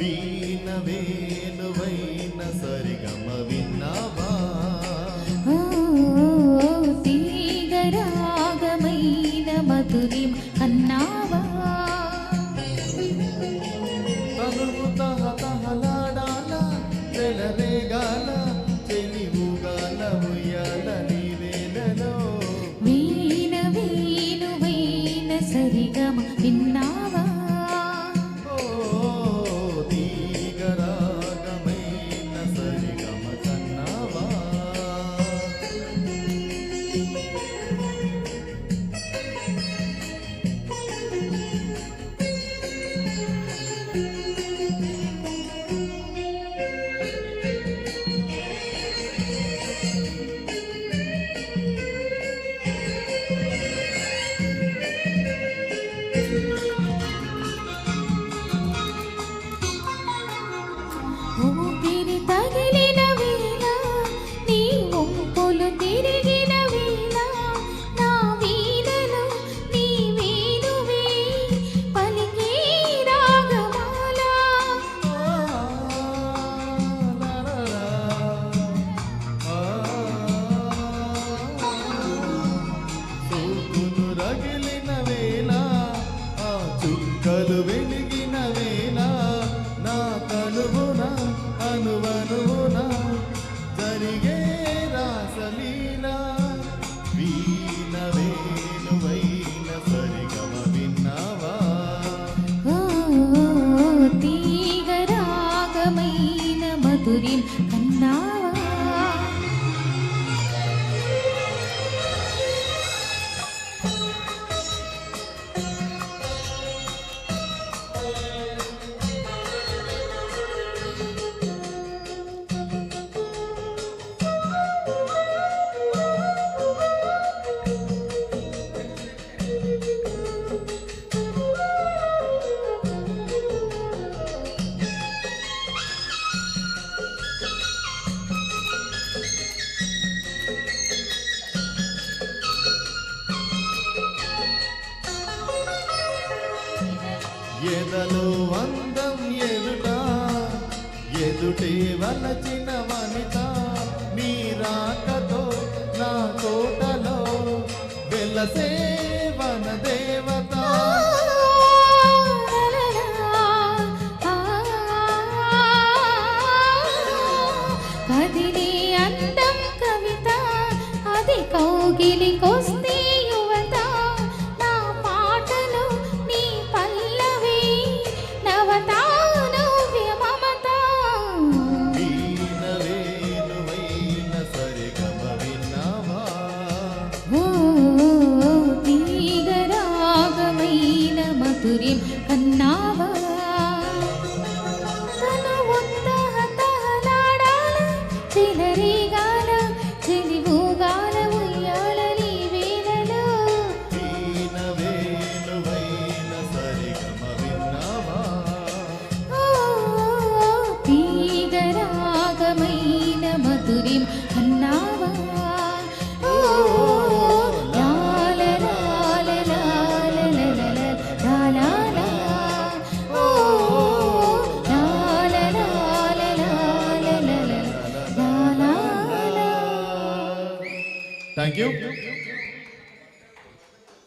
వీణ వేణువైన సరిగమ విన్నావా? But ఎదలో అందం ఎదుట ఎదుటే వలచిన వనిత. నీ రాకతో నా తోటలో వెలసే వన దేవత. కదిలి అందం కవిత అది కౌగిలి కోసం Thank you.